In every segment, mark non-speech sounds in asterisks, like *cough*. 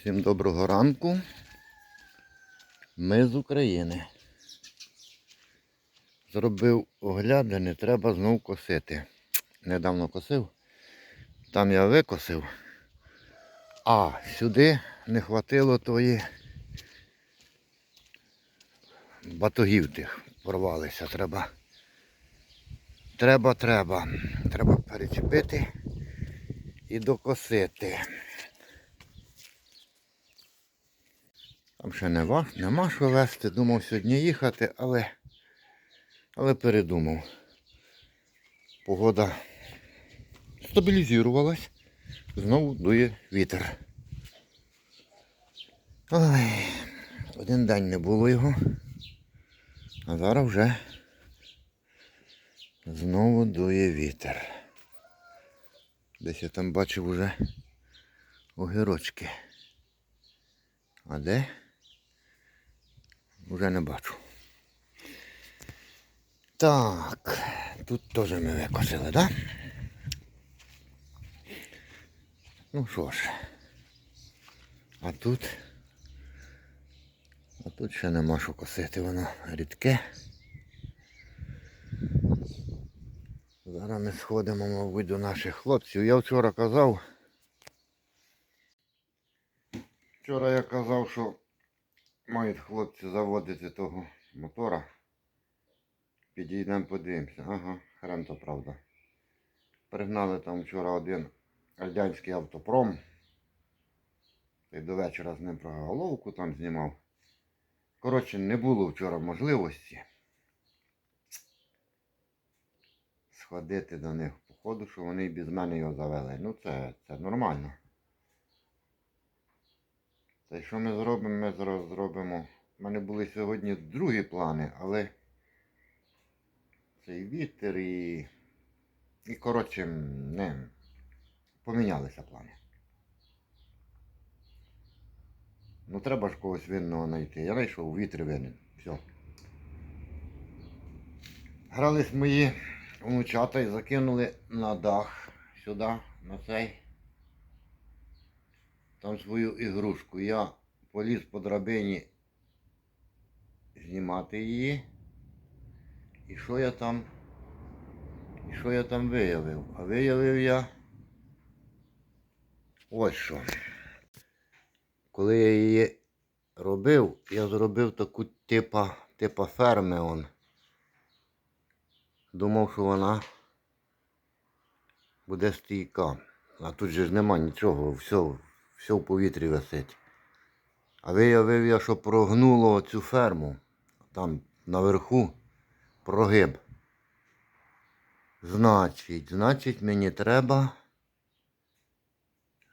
Всім доброго ранку. Ми з України. Зробив оглядини, треба знов косити. Недавно косив, там я викосив, а сюди не хватило тої батогів тих порвалися. Треба. Треба, треба. Треба перечепити і докосити. Там ще нема, нема що вести. Думав сьогодні їхати, але, але передумав. Погода стабілізувалась. Знову дує вітер. Ой, один день не було його. А зараз вже знову дує вітер. Десь я там бачив уже огірочки. А де? Уже не бачу. Так, тут теж ми викосили, так? Да? Ну що ж. А тут. А тут ще нема що косити, воно рідке. Зараз ми сходимо, мабуть, до наших хлопців. Я вчора казав. Вчора я казав, що мають хлопці заводити того мотора. Підійдемо подивимося. Ага, хрен то правда. Пригнали там вчора один радянський автопром. Й до вечора з ним про головку там знімав. Коротше, не було вчора можливості сходити до них. Походу, що вони без мене його завели. Ну це, це нормально. Та й що ми зробимо? Ми зараз зробимо. У мене були сьогодні другі плани, але цей вітер і. І коротше, не помінялися плани. Ну треба ж когось винного знайти. Я знайшов вітер винен. Все. Грались мої внучата і закинули на дах сюди, на цей. Там свою ігрушку. Я поліз по драбині знімати її. І що я там? І що я там виявив? А виявив я ось що. Коли я її робив, я зробив таку типа, типа ферми он. Думав, що вона буде стійка. А тут же ж нема нічого, все, все в повітрі висить. А виявив я, що прогнуло цю ферму. Там наверху прогиб. Значить, значить, мені треба.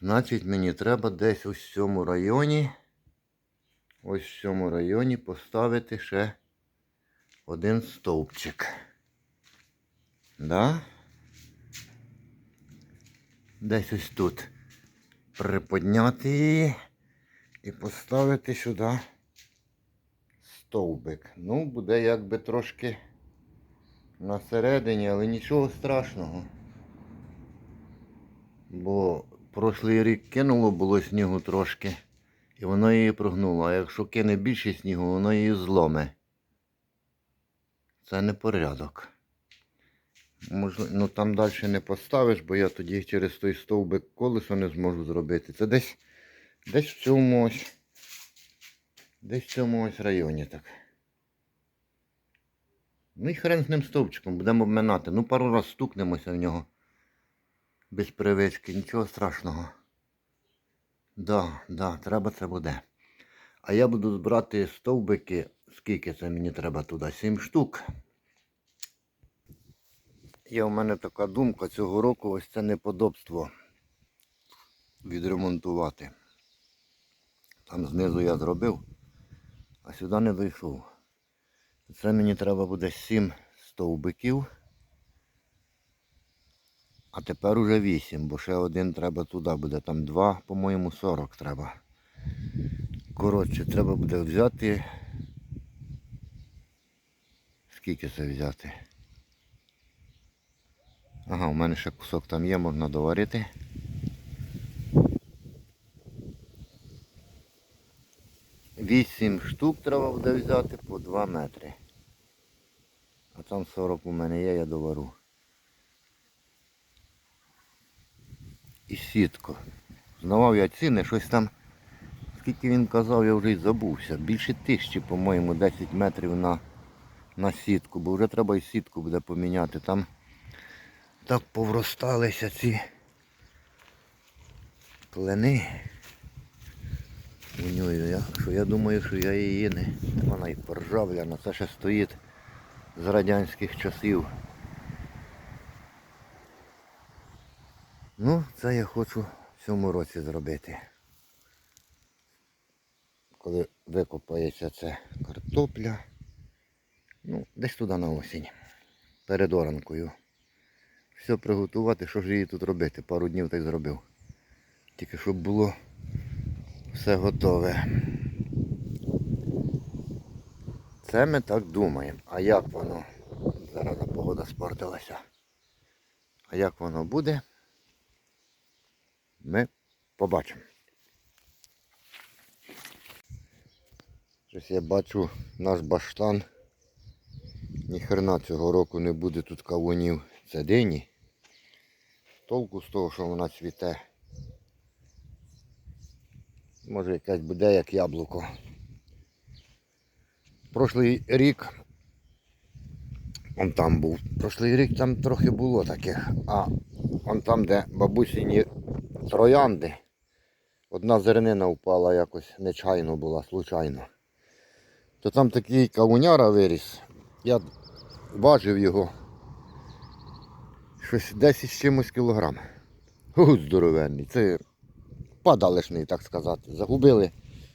Значить, мені треба десь ось в цьому районі. Ось в цьому районі поставити ще один стовпчик. Да? Десь ось тут приподняти її і поставити сюди стовбик. Ну, буде якби трошки на середині, але нічого страшного. Бо прошлий рік кинуло було снігу трошки. І воно її прогнуло. А якщо кине більше снігу, воно її зломе. Це не порядок. Можливо, ну там далі не поставиш, бо я тоді через той стовбик колесо не зможу зробити. Це десь десь в цьому ось. Десь в цьому ось районі так. Ну і хрен з ним стовпчиком, будемо обминати. Ну пару раз стукнемося в нього. Без привички, нічого страшного. Да, да, треба це буде. А я буду збирати стовбики. Скільки це мені треба туди? Сім штук. Є в мене така думка цього року ось це неподобство відремонтувати. Там знизу я зробив, а сюди не дійшов. Це мені треба буде 7 стовбиків. А тепер уже 8, бо ще один треба туди буде. Там 2, по-моєму, 40 треба. Коротше, треба буде взяти. Скільки це взяти? Ага, у мене ще кусок там є, можна доварити. 8 штук треба буде взяти по 2 метри. А там 40 у мене є, я довару. І сітку. Знавав я ціни, щось там, скільки він казав, я вже й забувся. Більше тисячі, по-моєму, 10 метрів на, на сітку, бо вже треба і сітку буде поміняти. Там так повросталися ці клени. У нього, я, що я думаю, що я її не. Вона і поржавляна, це ще стоїть з радянських часів. Ну, це я хочу в цьому році зробити. Коли викопається це картопля. Ну, десь туди на осінь. Перед оранкою. Все приготувати, що ж її тут робити. Пару днів так зробив. Тільки щоб було все готове. Це ми так думаємо. А як воно? Зараз погода спортилася. А як воно буде? Ми побачимо. Щось я бачу наш баштан. Ніхрена цього року не буде тут кавунів. Це дині. Толку з того, що вона цвіте. Може якась буде як яблуко. Прошлий рік он там був. Прошлий рік там трохи було таких, а он там, де бабусіні троянди, одна зернина впала якось нечайно була, случайно. То там такий кавуняра виріс. Я важив його. Щось 10 з чимось кілограм. Гу, здоровенний. Це падалишний, так сказати. Загубили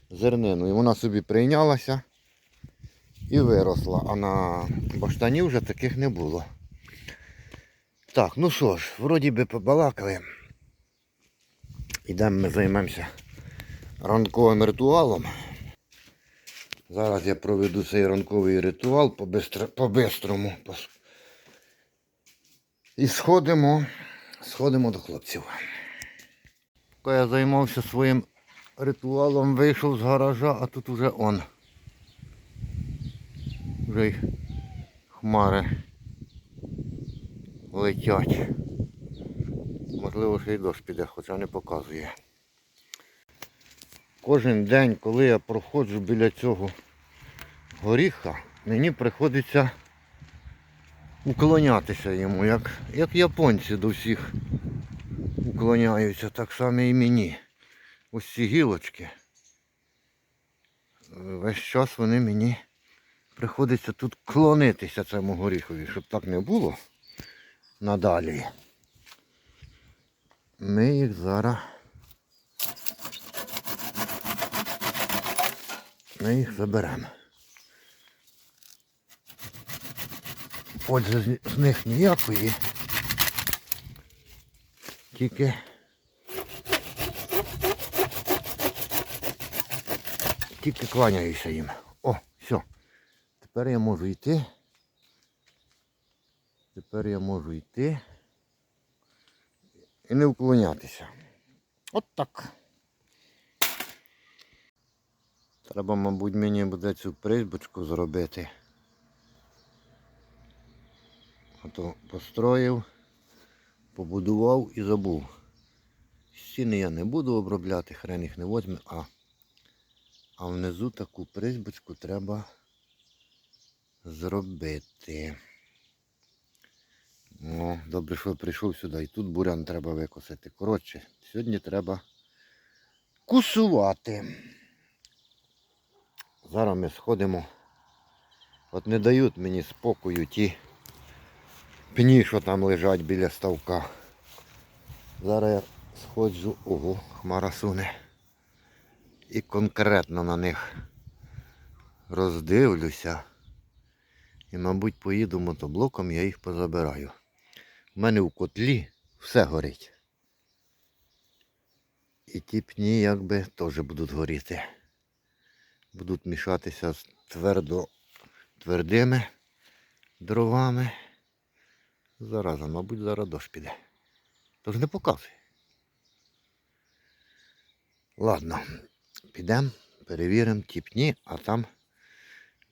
зернину. І вона собі прийнялася і виросла. А на баштані вже таких не було. Так, ну що ж, вроді би побалакали. Ідемо ми займемося ранковим ритуалом. Зараз я проведу цей ранковий ритуал по-бистр- по-бистрому. Пос- І сходимо, сходимо до хлопців. Я займався своїм ритуалом, вийшов з гаража, а тут уже он. Вже й хмари летять. Можливо, ще й дощ піде, хоча не показує. Кожен день, коли я проходжу біля цього горіха, мені приходиться уклонятися йому, як, як японці до всіх уклоняються, так само і мені. Ось ці гілочки. Весь час вони мені приходиться тут клонитися цьому горіхові, щоб так не було надалі. Ми їх зараз. Ми їх заберемо. Отже, з- них ніякої. Тільки тільки кланяюся їм. О, все. Тепер я можу йти. Тепер я можу йти і не вклонятися. От так. Треба, мабуть, мені буде цю призбочку зробити. А построїв, побудував і забув. Стіни я не буду обробляти, хрен їх не возьме, а, а внизу таку призбочку треба зробити. Ну, добре, що прийшов сюди. І тут бурян треба викосити. Коротше, сьогодні треба кусувати. Зараз ми сходимо. От не дають мені спокою ті пні, що там лежать біля ставка. Зараз я сходжу, ого, хмара суне. І конкретно на них роздивлюся. І, мабуть, поїду мотоблоком, я їх позабираю. У мене в котлі все горить. І ті пні якби теж будуть горіти. Будуть мішатися з твердо, твердими дровами. Зараза, мабуть, зараз дощ піде. Тож не показує. Ладно, підемо, перевіримо, тіпні, а там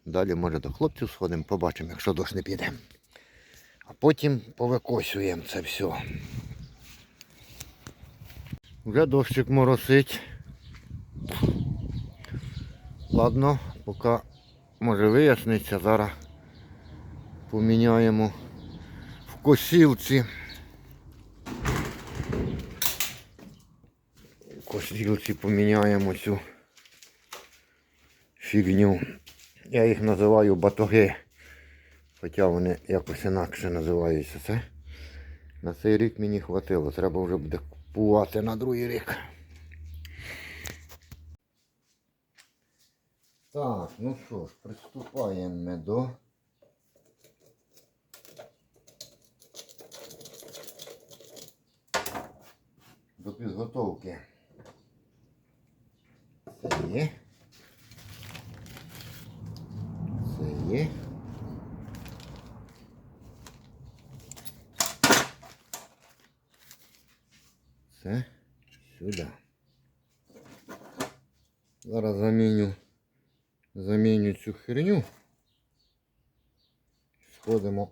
далі може до хлопців сходимо, побачимо, якщо дощ не піде. А потім повикосюємо це все. Вже дощик моросить. Ладно, поки може виясниться, зараз поміняємо косілці. Косілці поміняємо цю фігню. Я їх називаю батоги. Хоча вони якось інакше називаються. Це на цей рік мені хватило. Треба вже буде купувати на другий рік. Так, ну що ж, приступаємо до до підготовки. Це є. Це є. Це сюди. Зараз заміню, заміню цю херню. Сходимо,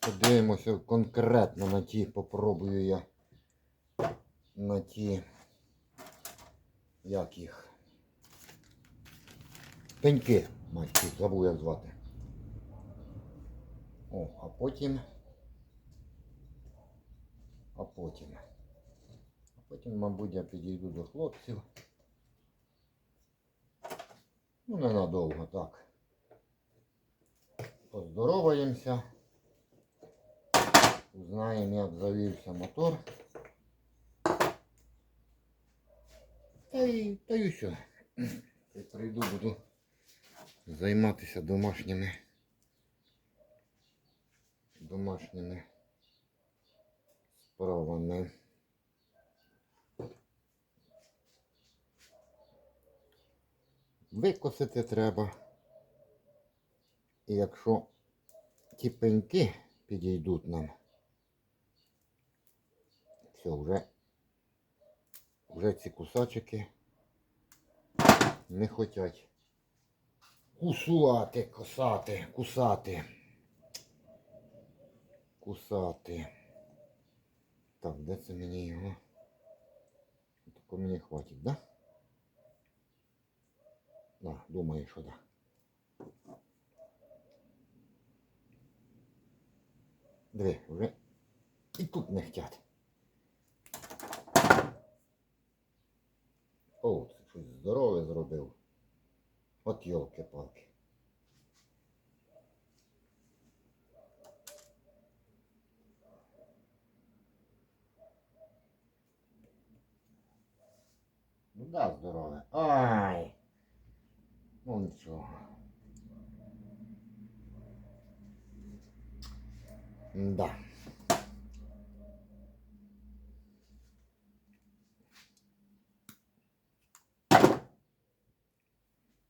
подивимося конкретно на ті, попробую я на ті, як їх. Пеньки, мать, забув як звати. О, а потім. А потім. А потім, мабуть, я підійду до хлопців. Ну, ненадовго, так. Поздороваємося. Узнаємо, як завівся мотор. Та й, та й все. Я прийду, буду займатися домашніми домашніми справами. Викосити треба. І якщо ті пеньки підійдуть нам, все, вже, вже ці кусачики не хочуть кусувати, косати, кусати. Кусати. Так, де це мені його? Тако мені хватить, да? Да, думаю, що да. Диви, вже і тут не хотять. О, це щось здорове зробив. От йолки-палки. Ну да, здорове. Ай! Ну нічого. Да.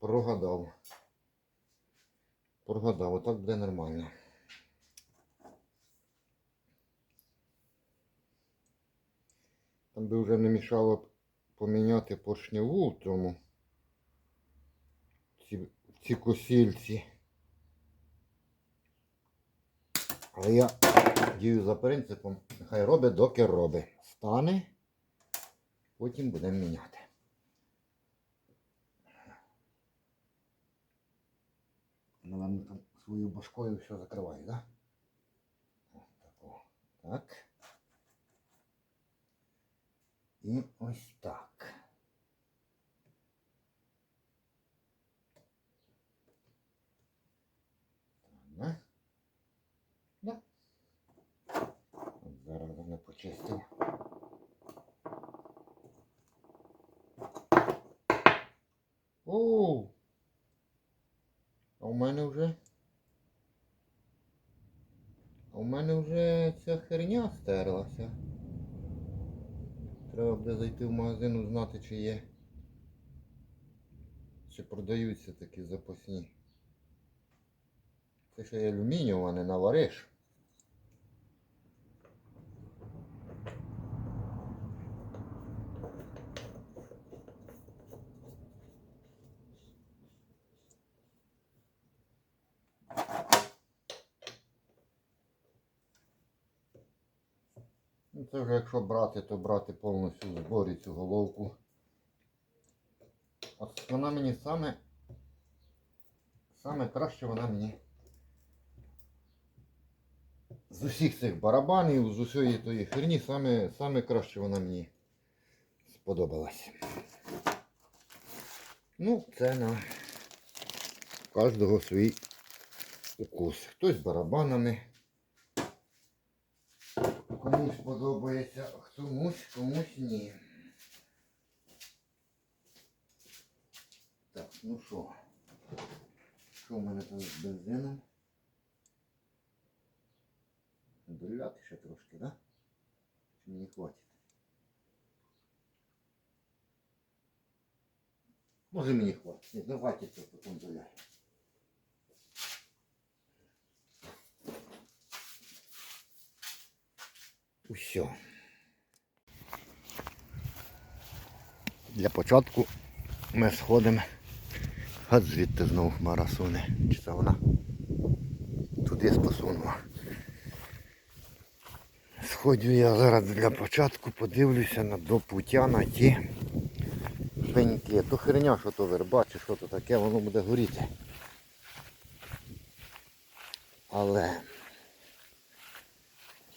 Прогадав. Прогадав, отак буде нормально. Там би вже не мішало б поміняти поршневу в тому. Ці, ці косільці. Але я дію за принципом, нехай робить, доки робить. Стане, потім будемо міняти. Напевно, там свою башкою все закриваю. Да? Тако. Так. І ось так. Да? Да. От зараз не почистив. О! А у мене вже. А у мене вже ця херня стерлася. Треба буде зайти в магазин узнати, чи є. Чи продаються такі запасні. Це ще й алюмінієва, не навариш. Ну, Це вже якщо брати, то брати повністю в зборі цю головку. От вона мені саме, саме краще вона мені з усіх цих барабанів, з усієї тої херні, саме, саме краще вона мені сподобалась. Ну, це на кожного свій укус. Хтось барабанами. Комусь подобається, комусь, комусь ні. Так, ну що? Що в мене там з бензином? Доляти ще трошки, да? Чи мені хватить? Може мені хватить. Ні, давайте це потім доляй. Усьо. Для початку ми сходимо. От звідти знову хмара суне. Чи це вона туди спосунула. Сходжу я зараз для початку, подивлюся на до пуття на ті пеньки. То херня, що то верба, чи що то таке, воно буде горіти. Але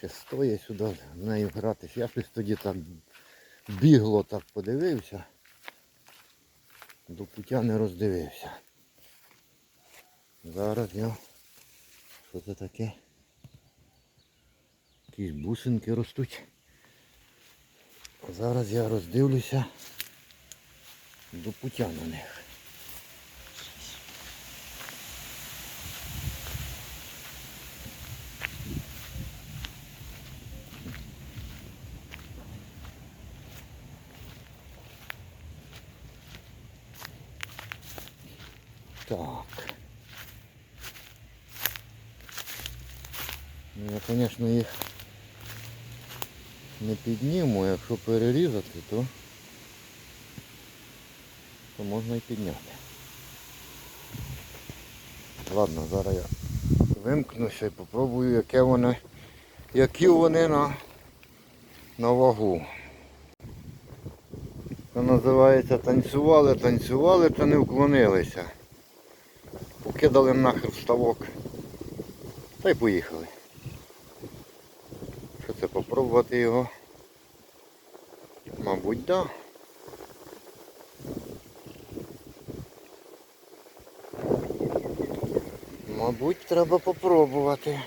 чи стоїть сюди з нею гратись. Я щось тоді так бігло так подивився. До пуття не роздивився. Зараз я... Що це таке? Якісь бусинки ростуть. Зараз я роздивлюся до пуття на них. Так. Ну, я, звісно, їх не підніму, якщо перерізати, то, то можна і підняти. Ладно, зараз я вимкнуся і попробую, яке вони, які вони на, на вагу. Це називається танцювали, танцювали та не вклонилися. Покидали нахер ставок. Та й поїхали. Що це попробувати його? Мабуть. Да. Мабуть, треба попробувати.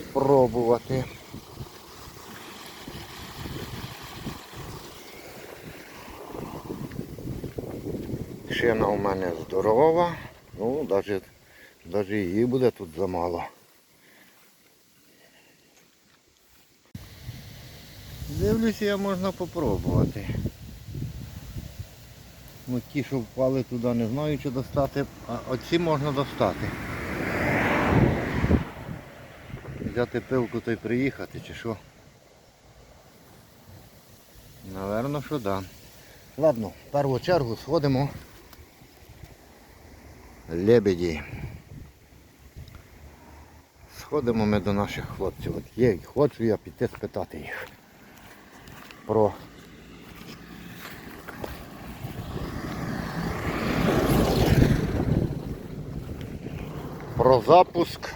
Спробувати. Шина у мене здорова, ну навіть, її буде тут замало. Дивлюся, я можна попробувати. Ну ті, що впали туди, не знаю чи достати, а оці можна достати. Взяти пилку та й приїхати чи що? Наверно, що да. Ладно, в першу чергу сходимо. Лебеді. Сходимо ми до наших хлопців. От є, хочу я піти спитати їх про про запуск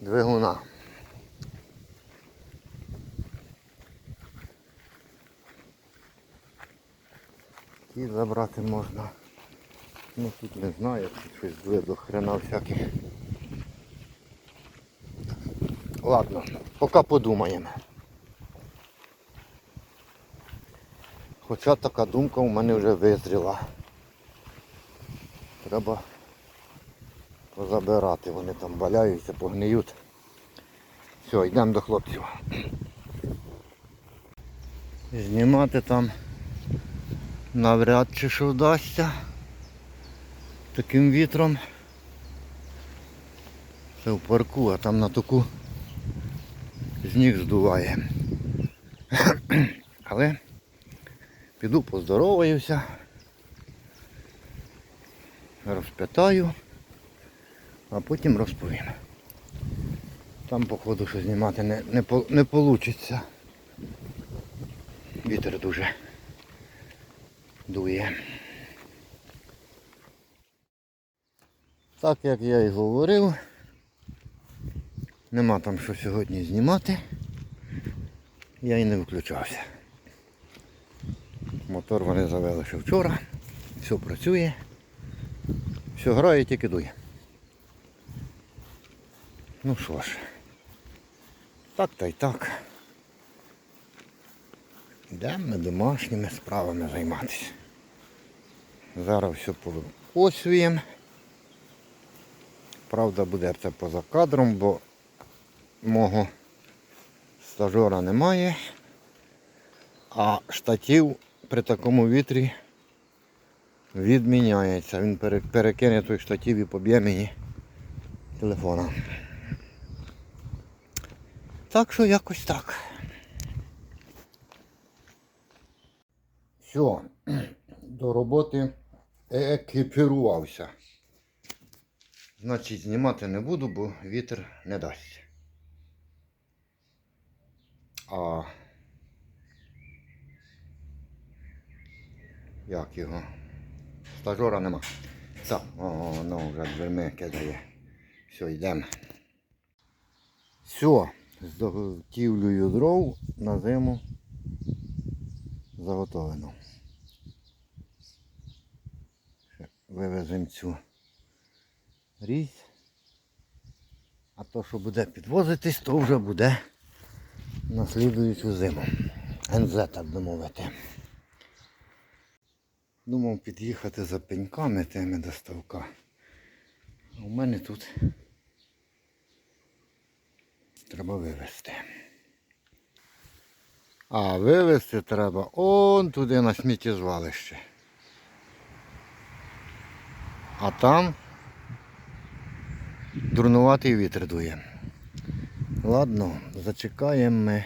двигуна. Ті забрати можна. Ну тут не знаю, тут щось две до хрена всяких. Ладно, поки подумаємо. Хоча така думка у мене вже визріла. Треба позабирати, вони там валяються, погниють. Все, йдемо до хлопців. Знімати там навряд чи що вдасться таким вітром. Це в парку, а там на таку сніг здуває. *clears throat* Але піду поздороваюся, розпитаю, а потім розповім. Там, походу, що знімати не, не, не вийде. Вітер дуже дує. Так як я і говорив, нема там що сьогодні знімати. Я і не виключався. Мотор вони завели ще вчора. Все працює. Все грає, тільки дує. Ну що ж, так та й так. Йдемо домашніми справами займатися. Зараз все посвіємо. Правда, буде це поза кадром, бо мого стажора немає. А штатів при такому вітрі відміняється. Він перекине той штатів і поб'є мені телефона. Так що якось так. Все, до роботи екіпірувався. Значить, знімати не буду, бо вітер не дасть. А як його? Стажора нема. Так, о, ну вже дверми кидає. Все, йдемо. Все, з заготівлею дров на зиму заготовлено. Вивеземо цю різь. А то, що буде підвозитись, то вже буде на слідуючу зиму. НЗ, так би мовити. Думав під'їхати за пеньками тими до ставка. А у мене тут треба вивезти. А вивезти треба он туди на сміттєзвалище. А там дурнуватий вітер дує. Ладно, зачекаємо ми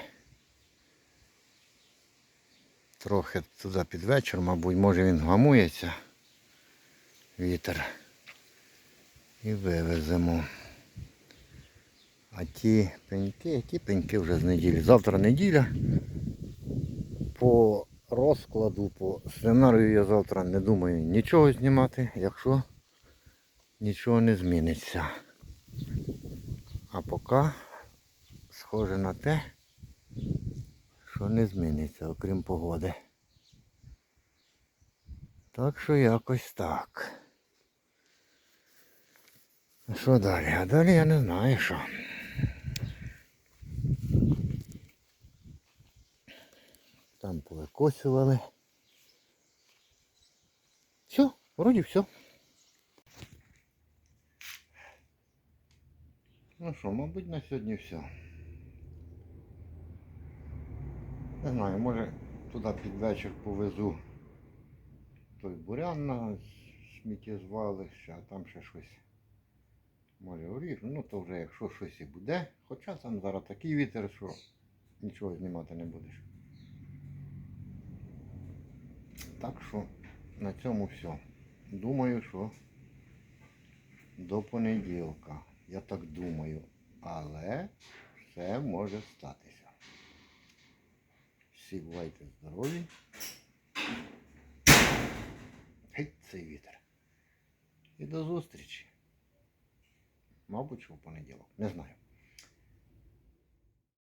трохи туди під вечір, мабуть, може він вгамується. Вітер. І вивеземо. А ті пеньки, ті пеньки вже з неділі. Завтра неділя. По розкладу, по сценарію я завтра не думаю нічого знімати, якщо нічого не зміниться. А поки схоже на те, що не зміниться, окрім погоди. Так що якось так. А що далі? А далі я не знаю що. Там повикосювали. Все, вроді все. Ну що, мабуть, на сьогодні все. Не знаю, може туди під вечір повезу той бурян на сміттєзвалище, а там ще щось. Може оріжу, ну то вже якщо щось і буде. Хоча там зараз такий вітер, що нічого знімати не будеш. Так що на цьому все. Думаю, що до понеділка. Я так думаю. Але все може статися. Всі бувайте здорові. Геть цей вітер. І до зустрічі. Мабуть, у понеділок. Не знаю.